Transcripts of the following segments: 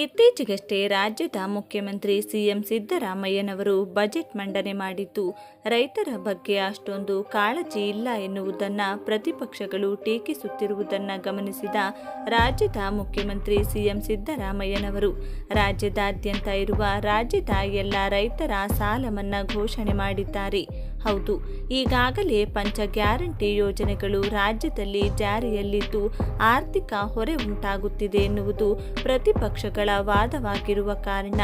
ಇತ್ತೀಚೆಗಷ್ಟೇ ರಾಜ್ಯದ ಮುಖ್ಯಮಂತ್ರಿ ಸಿಎಂ ಸಿದ್ದರಾಮಯ್ಯನವರು ಬಜೆಟ್ ಮಂಡನೆ ಮಾಡಿದ್ದು, ರೈತರ ಬಗ್ಗೆ ಅಷ್ಟೊಂದು ಕಾಳಜಿ ಇಲ್ಲ ಎನ್ನುವುದನ್ನು ಪ್ರತಿಪಕ್ಷಗಳು ಟೀಕಿಸುತ್ತಿರುವುದನ್ನು ಗಮನಿಸಿದ ರಾಜ್ಯದ ಮುಖ್ಯಮಂತ್ರಿ ಸಿಎಂ ಸಿದ್ದರಾಮಯ್ಯನವರು, ರಾಜ್ಯದಾದ್ಯಂತ ಇರುವ ರಾಜ್ಯದ ಎಲ್ಲ ರೈತರ ಸಾಲ ಮನ್ನಾ ಘೋಷಣೆ ಮಾಡಿದ್ದಾರೆ. ಹೌದು, ಈಗಾಗಲೇ ಪಂಚ ಗ್ಯಾರಂಟಿ ಯೋಜನೆಗಳು ರಾಜ್ಯದಲ್ಲಿ ಜಾರಿಯಲ್ಲಿದ್ದು ಆರ್ಥಿಕ ಹೊರೆ ಉಂಟಾಗುತ್ತಿದೆ ಎನ್ನುವುದು ಪ್ರತಿಪಕ್ಷಗಳ ವಾದವಾಗಿರುವ ಕಾರಣ.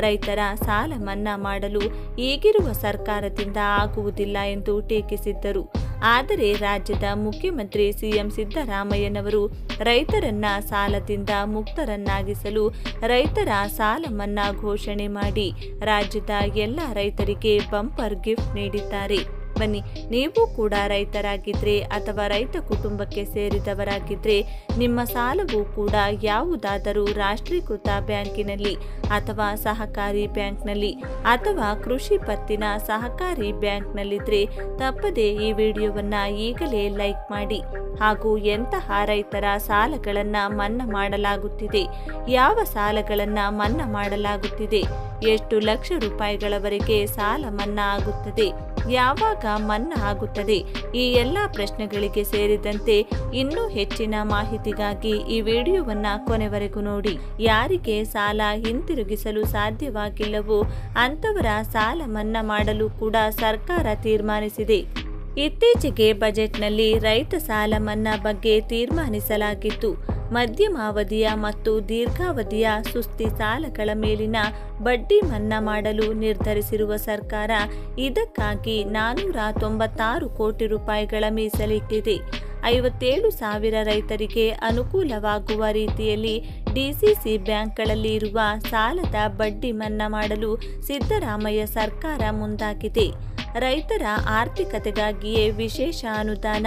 ರೈತರ ಸಾಲ ಮನ್ನಾ ಮಾಡಲು ಈಗಿರುವ ಸರ್ಕಾರದಿಂದ ಆಗುವುದಿಲ್ಲ ಎಂದು ಟೀಕಿಸಿದ್ದರು. ಆದರೆ ರಾಜ್ಯದ ಮುಖ್ಯಮಂತ್ರಿ ಸಿಎಂ ಸಿದ್ದರಾಮಯ್ಯನವರು ರೈತರನ್ನ ಸಾಲದಿಂದ ಮುಕ್ತರನ್ನಾಗಿಸಲು ರೈತರ ಸಾಲ ಮನ್ನಾ ಘೋಷಣೆ ಮಾಡಿ ರಾಜ್ಯದ ಎಲ್ಲ ರೈತರಿಗೆ ಬಂಪರ್ ಗಿಫ್ಟ್ ನೀಡಿದ್ದಾರೆ. ಬನ್ನಿ. ನೀವು ಕೂಡ ರೈತರಾಗಿದ್ರೆ ಅಥವಾ ರೈತ ಕುಟುಂಬಕ್ಕೆ ಸೇರಿದವರಾಗಿದ್ರೆ ನಿಮ್ಮ ಸಾಲವು ಕೂಡ ಯಾವುದಾದರೂ ರಾಷ್ಟ್ರೀಕೃತ ಬ್ಯಾಂಕಿನಲ್ಲಿ ಅಥವಾ ಸಹಕಾರಿ ಬ್ಯಾಂಕ್ನಲ್ಲಿ ಅಥವಾ ಕೃಷಿ ಪತ್ತಿನ ಸಹಕಾರಿ ಬ್ಯಾಂಕ್ನಲ್ಲಿದ್ರೆ ತಪ್ಪದೆ ಈ ವಿಡಿಯೋವನ್ನ ಈಗಲೇ ಲೈಕ್ ಮಾಡಿ. ಹಾಗೂ ಎಂತಹ ರೈತರ ಸಾಲಗಳನ್ನು ಮನ್ನಾ ಮಾಡಲಾಗುತ್ತಿದೆ, ಯಾವ ಸಾಲಗಳನ್ನು ಮನ್ನಾ ಮಾಡಲಾಗುತ್ತಿದೆ, ಎಷ್ಟು ಲಕ್ಷ ರೂಪಾಯಿಗಳವರೆಗೆ ಸಾಲ ಮನ್ನಾ ಆಗುತ್ತದೆ ಯಾವಾಗ ಮನ್ನಾ ಆಗುತ್ತದೆ? ಈ ಎಲ್ಲ ಪ್ರಶ್ನೆಗಳಿಗೆ ಸೇರಿದಂತೆ ಇನ್ನೂ ಹೆಚ್ಚಿನ ಮಾಹಿತಿಗಾಗಿ ಈ ವಿಡಿಯೋವನ್ನ ಕೊನೆವರೆಗೂ ನೋಡಿ. ಯಾರಿಗೆ ಸಾಲ ಹಿಂತಿರುಗಿಸಲು ಸಾಧ್ಯವಾಗಿಲ್ಲವೋ ಅಂತವರ ಸಾಲ ಮನ್ನಾ ಮಾಡಲು ಕೂಡ ಸರ್ಕಾರ ತೀರ್ಮಾನಿಸಿದೆ. ಇತ್ತೀಚೆಗೆ ಬಜೆಟ್ನಲ್ಲಿ ರೈತ ಸಾಲ ಮನ್ನಾ ಬಗ್ಗೆ ತೀರ್ಮಾನಿಸಲಾಗಿತ್ತು. ಮಧ್ಯಮಾವಧಿಯ ಮತ್ತು ದೀರ್ಘಾವಧಿಯ ಸುಸ್ತಿ ಸಾಲಗಳ ಮೇಲಿನ ಬಡ್ಡಿ ಮನ್ನಾ ಮಾಡಲು ನಿರ್ಧರಿಸಿರುವ ಸರ್ಕಾರ ಇದಕ್ಕಾಗಿ ನಾನೂರ ತೊಂಬತ್ತಾರು ಕೋಟಿ ರೂಪಾಯಿಗಳ ಮೀಸಲಿಟ್ಟಿದೆ. ಐವತ್ತೇಳು ಸಾವಿರ ರೈತರಿಗೆ ಅನುಕೂಲವಾಗುವ ರೀತಿಯಲ್ಲಿ ಡಿಸಿಸಿ ಬ್ಯಾಂಕ್ಗಳಲ್ಲಿ ಇರುವ ಸಾಲದ ಬಡ್ಡಿ ಮನ್ನಾ ಮಾಡಲು ಸಿದ್ದರಾಮಯ್ಯ ಸರ್ಕಾರ ಮುಂದಾಗಿದೆ. ರೈತರ ಆರ್ಥಿಕತೆಗಾಗಿಯೇ ವಿಶೇಷ ಅನುದಾನ.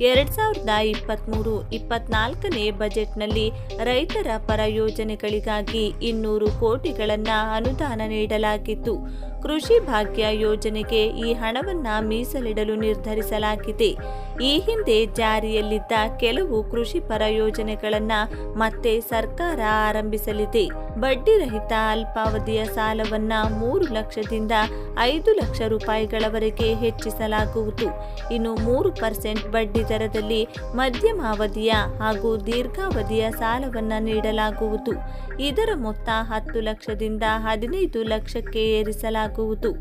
ಎರಡ್ ಸಾವಿರದ ಇಪ್ಪತ್ತ್ಮೂರು ಇಪ್ಪತ್ನಾಲ್ಕನೇ ಬಜೆಟ್ನಲ್ಲಿ ರೈತರ ಪರ ಯೋಜನೆಗಳಿಗಾಗಿ ಇನ್ನೂರು ಕೋಟಿಗಳನ್ನು ಅನುದಾನ ನೀಡಲಾಗಿತ್ತು. ಕೃಷಿ ಭಾಗ್ಯ ಯೋಜನೆಗೆ ಈ ಹಣವನ್ನ ಮೀಸಲಿಡಲು ನಿರ್ಧರಿಸಲಾಗಿದೆ. ಈ ಹಿಂದೆ ಜಾರಿಯಲ್ಲಿದ್ದ ಕೆಲವು ಕೃಷಿ ಪರ ಯೋಜನೆಗಳನ್ನ ಮತ್ತೆ ಸರ್ಕಾರ ಆರಂಭಿಸಲಿದೆ. ಬಡ್ಡಿ ರಹಿತ ಅಲ್ಪಾವಧಿಯ ಸಾಲವನ್ನ ಮೂರು ಲಕ್ಷದಿಂದ ಐದು ಲಕ್ಷ ರೂಪಾಯಿಗಳವರೆಗೆ ಹೆಚ್ಚಿಸಲಾಗುವುದು. ಇನ್ನು ಮೂರು ಪರ್ಸೆಂಟ್ ಬಡ್ಡಿ ದರದಲ್ಲಿ ಮಧ್ಯಮಾವಧಿಯ ಹಾಗೂ ದೀರ್ಘಾವಧಿಯ ಸಾಲವನ್ನ ನೀಡಲಾಗುವುದು. ಇದರ ಮೊತ್ತ ಹತ್ತು ಲಕ್ಷದಿಂದ ಹದಿನೈದು ಲಕ್ಷಕ್ಕೆ ಏರಿಸಲಾಗುವುದು. 孤独。